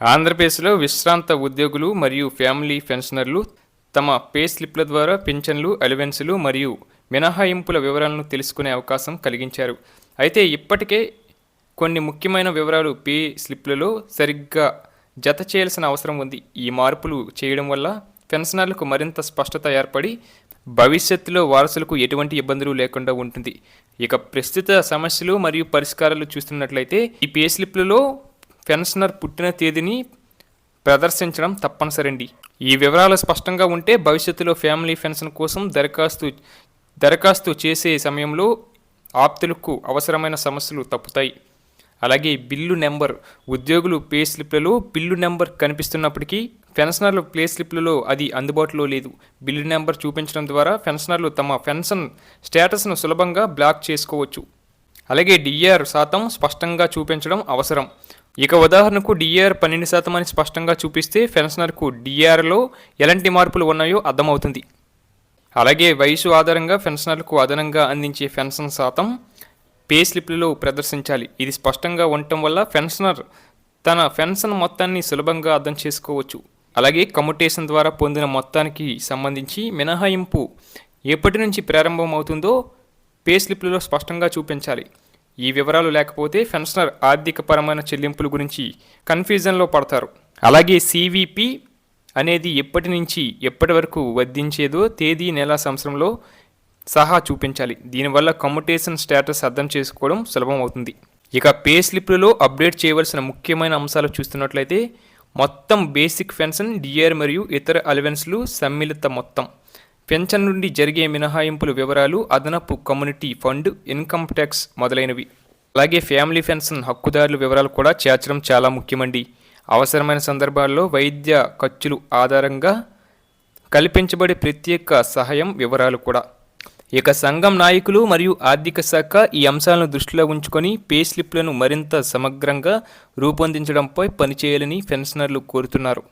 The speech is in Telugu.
ఆంధ్రప్రదేశ్లో విశ్రాంత ఉద్యోగులు మరియు ఫ్యామిలీ పెన్షనర్లు తమ పే స్లిప్ల ద్వారా పింఛన్లు అలవెన్సులు మరియు మినహాయింపుల వివరాలను తెలుసుకునే అవకాశం కలిగించారు. అయితే ఇప్పటికే కొన్ని ముఖ్యమైన వివరాలు పే స్లిప్లలో సరిగ్గా జత చేయాల్సిన అవసరం ఉంది. ఈ మార్పులు చేయడం వల్ల పెన్షనర్లకు మరింత స్పష్టత ఏర్పడి భవిష్యత్తులో వారసులకు ఎటువంటి ఇబ్బందులు లేకుండా ఉంటుంది. ఇక ప్రస్తుత సమస్యలు మరియు పరిష్కారాలు చూస్తున్నట్లయితే ఈ పే స్లిప్లలో పెన్షనర్ పుట్టిన తేదీని ప్రదర్శించడం తప్పనిసరండి. ఈ వివరాలు స్పష్టంగా ఉంటే భవిష్యత్తులో ఫ్యామిలీ పెన్షన్ కోసం దరఖాస్తు దరఖాస్తు చేసే సమయంలో ఆప్తులకు అవసరమైన సమస్యలు తప్పుతాయి. అలాగే బిల్లు నెంబర్ ఉద్యోగులు పే స్లిప్లలో బిల్లు నెంబర్ కనిపిస్తున్నప్పటికీ పెన్షనర్ల ప్లే స్లిప్లలో అది అందుబాటులో లేదు. బిల్లు నెంబర్ చూపించడం ద్వారా పెన్షనర్లు తమ పెన్షన్ స్టేటస్ను సులభంగా బ్లాక్ చేసుకోవచ్చు. అలాగే డిఆర్ శాతం స్పష్టంగా చూపించడం అవసరం. ఇక ఉదాహరణకు డిఆర్ పన్నెండు శాతం అని స్పష్టంగా చూపిస్తే పెన్షనర్కు డిఆర్లో ఎలాంటి మార్పులు ఉన్నాయో అర్థమవుతుంది. అలాగే వయసు ఆధారంగా పెన్షనర్లకు అదనంగా అందించే పెన్షన్ శాతం పే స్లిప్లలో ప్రదర్శించాలి. ఇది స్పష్టంగా ఉండటం వల్ల పెన్షనర్ తన పెన్షన్ మొత్తాన్ని సులభంగా అర్థం చేసుకోవచ్చు. అలాగే కమ్యుటేషన్ ద్వారా పొందిన మొత్తానికి సంబంధించి మినహాయింపు ఎప్పటి నుంచి ప్రారంభమవుతుందో పే స్లిప్లలో స్పష్టంగా చూపించాలి. ఈ వివరాలు లేకపోతే పెన్షనర్ ఆర్థికపరమైన చెల్లింపుల గురించి కన్ఫ్యూజన్లో పడతారు. అలాగే సివిపి అనేది ఎప్పటి నుంచి ఎప్పటి వరకు వర్ధించేదో తేదీ నెల సంవత్సరంలో సహా చూపించాలి. దీనివల్ల కమ్యుటేషన్ స్టేటస్ అర్థం చేసుకోవడం సులభం అవుతుంది. ఇక పే స్లిప్లలో అప్డేట్ చేయవలసిన ముఖ్యమైన అంశాలు చూస్తున్నట్లయితే మొత్తం బేసిక్ పెన్షన్ డిఆర్ మరియు ఇతర అలవెన్స్లు సమ్మిళిత మొత్తం. పెన్షన్ నుండి జరిగే మినహాయింపుల వివరాలు అదనపు కమ్యూనిటీ ఫండ్ ఇన్కమ్ ట్యాక్స్ మొదలైనవి. అలాగే ఫ్యామిలీ పెన్షన్ హక్కుదారుల వివరాలు కూడా చేర్చడం చాలా ముఖ్యమండి. అవసరమైన సందర్భాల్లో వైద్య ఖర్చులు ఆధారంగా కల్పించబడే ప్రత్యేక సహాయం వివరాలు కూడా. ఇక సంఘం నాయకులు మరియు ఆర్థిక శాఖ ఈ అంశాలను దృష్టిలో ఉంచుకొని పే స్లిప్లను మరింత సమగ్రంగా రూపొందించడంపై పనిచేయాలని పెన్షనర్లు కోరుతున్నారు.